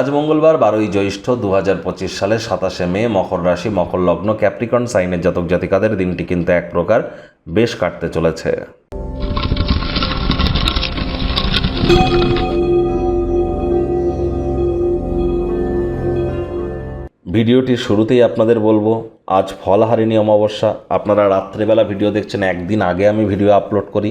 আজ মঙ্গলবার, বারোই জ্যৈষ্ঠ দু হাজার পঁচিশ সালের সাতাশে মে, মকর রাশি, মকর লগ্ন, ক্যাপ্রিকন সাইনের জাতক জাতিকাদের দিনটি কিন্তু এক প্রকার বেশ কাটতে চলেছে। ভিডিওটির শুরুতেই আপনাদের বলব, আজ ফলহারিণী অমাবস্যা। আপনারা রাত্রেবেলা ভিডিও দেখছেন, একদিন আগে আমি ভিডিও আপলোড করি।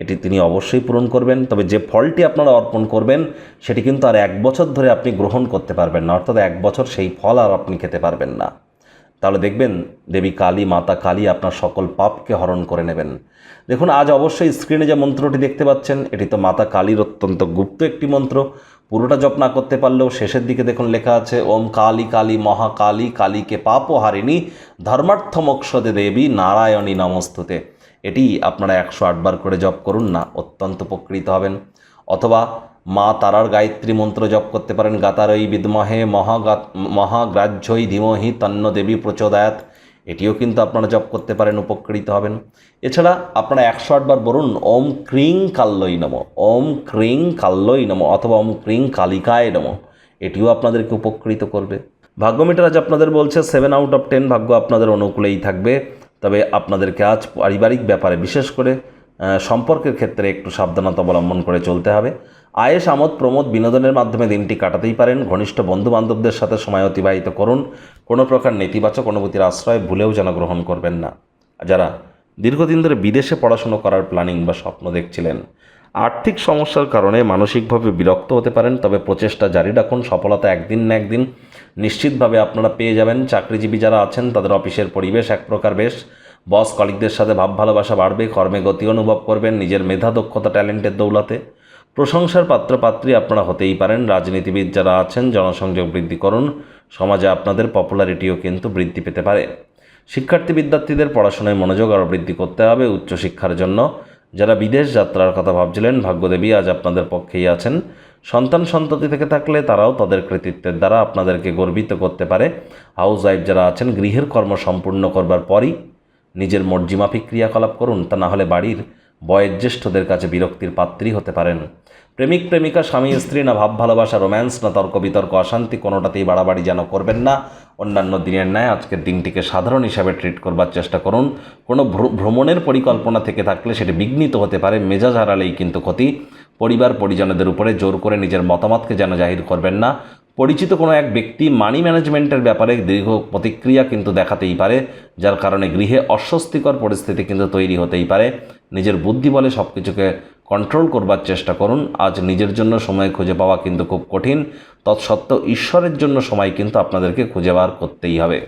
এটি তিনি অবশ্যই পূরণ করবেন। তবে যে ফলটি আপনারা অর্পণ করবেন, সেটি কিন্তু আর এক বছর ধরে আপনি গ্রহণ করতে পারবেন না। অর্থাৎ এক বছর সেই ফল আর আপনি খেতে পারবেন না। তাহলে দেখবেন দেবী কালী, মাতা কালী আপনার সকল পাপকে হরণ করে নেবেন। দেখুন, আজ অবশ্যই স্ক্রিনে যে মন্ত্রটি দেখতে পাচ্ছেন, এটি তো মাতা কালীর অত্যন্ত গুপ্ত একটি মন্ত্র। পুরোটা জপ না করতে পারলেও শেষের দিকে দেখুন লেখা আছে, ওম কালী কালী মহাকালী কালীকে পাপ হারিণী ধর্মার্থ মোক্ষদে দেবী নারায়ণী নমস্তুতে। এটি আপনারা একশো আটবার করে জপ করুন না, অত্যন্ত উপকৃত হবেন। অথবা মা তারার গায়ত্রী মন্ত্র জপ করতে পারেন। গাতারই বিদ্মহে মহাগা মহাগ্রাহ্যই ধীমহি তন্ন দেবী প্রচোদয়াত। এটিও কিন্তু আপনারা জপ করতে পারেন, উপকৃত হবেন। এছাড়া আপনারা একশো আটবার বলুন, ওম ক্রিং কাল্লই নম, ওম ক্রিং কাল্লই নম অথবা ওম ক্রিং কালিকায় নম। এটিও আপনাদেরকে উপকৃত করবে। ভাগ্যমিটার আজ আপনাদের বলছে সেভেন আউট অফ টেন ভাগ্য আপনাদের অনুকূলেই থাকবে। তবে আপনাদেরকে আজ পারিবারিক ব্যাপারে বিশেষ করে সম্পর্কের ক্ষেত্রে একটু সাবধানতা অবলম্বন করে চলতে হবে। আয়েস আমোদ, প্রমোদ বিনোদনের মাধ্যমে দিনটি কাটাতেই পারেন। ঘনিষ্ঠ বন্ধু বান্ধবদের সাথে সময় অতিবাহিত করুন। কোনো প্রকার নেতিবাচক অনুভূতির আশ্রয় ভুলেও যেন গ্রহণ করবেন না। যারা দীর্ঘদিন ধরে বিদেশে পড়াশুনো করার প্ল্যানিং বা স্বপ্ন দেখছিলেন, আর্থিক সমস্যার কারণে মানসিকভাবে বিরক্ত হতে পারেন, তবে প্রচেষ্টা জারি রাখুন। সফলতা একদিন না একদিন নিশ্চিতভাবে আপনারা পেয়ে যাবেন। চাকরিজীবী যারা আছেন, তাদের অফিসের পরিবেশ এক প্রকার বেশ। বস কলিকদের সাথে ভাব ভালোবাসা বাড়বে, কর্মে গতি অনুভব করবেন, নিজের মেধা, দক্ষতা, ট্যালেন্টের দৌলাতে। প্রশংসার পাত্রপাত্রী আপনারা হতেই পারেন। রাজনীতিবিদ যারা আছেন, জনসংযোগ বৃদ্ধি করুন। সমাজে আপনাদের পপুলারিটিও কিন্তু বৃদ্ধি পেতে পারে। শিক্ষার্থী বিদ্যার্থীদের পড়াশোনায় মনোযোগ আরও বৃদ্ধি করতে হবে উচ্চশিক্ষার জন্য। যারা বিদেশ যাত্রার কথা ভাবছিলেন, ভাগ্যদেবী আজ আপনাদের পক্ষেই আছেন। সন্তান সন্ততি থেকে থাকলে তারাও তাদের কৃতিত্বের দ্বারা আপনাদেরকে গর্বিত করতে পারে। হাউস ওয়াইফ যারা আছেন, গৃহের কর্ম সম্পূর্ণ করবার পরই নিজের মর্জিমাফিক ক্রিয়াকলাপ করুন, তা না হলে বাড়ির বয়োজ্যেষ্ঠদের কাছে বিরক্তির পাত্রী হতে পারেন। প্রেমিক, প্রেমিকা, স্বামী, স্ত্রী না ভাব, ভালোবাসা, রোম্যান্স না তর্ক, বিতর্ক, অশান্তি, কোনোটাতেই বাড়াবাড়ি যেন করবেন না। অন্যান্য দিনের ন্যায় আজকের দিনটিকে সাধারণ হিসাবে ট্রিট করবার চেষ্টা করুন। কোনো ভ্র- ভ্রমণের পরিকল্পনা থেকে থাকলে সেটি বিঘ্নিত হতে পারে, মেজাজ হারালেই কিন্তু ক্ষতি। পরিবার, পরিজনদের উপরে জোর করে নিজের মতামতকে যেন জাহির করবেন না। পরিচিত কোনো এক ব্যক্তি মানি ম্যানেজমেন্টের ব্যাপারে দীর্ঘ প্রতিক্রিয়া কিন্তু দেখাতেই পারে, যার কারণে গৃহে অস্বস্তিকর পরিস্থিতি কিন্তু তৈরি হতেই পারে। নিজের বুদ্ধি বলে সব কিছুকে কন্ট্রোল করবার চেষ্টা করুন। আজ নিজের জন্য সময় খুঁজে পাওয়া কিন্তু খুব কঠিন। তৎসত্ত্বেও ঈশ্বরের জন্য সময় কিন্তু আপনাদেরকে খুঁজে বার করতেই হবে।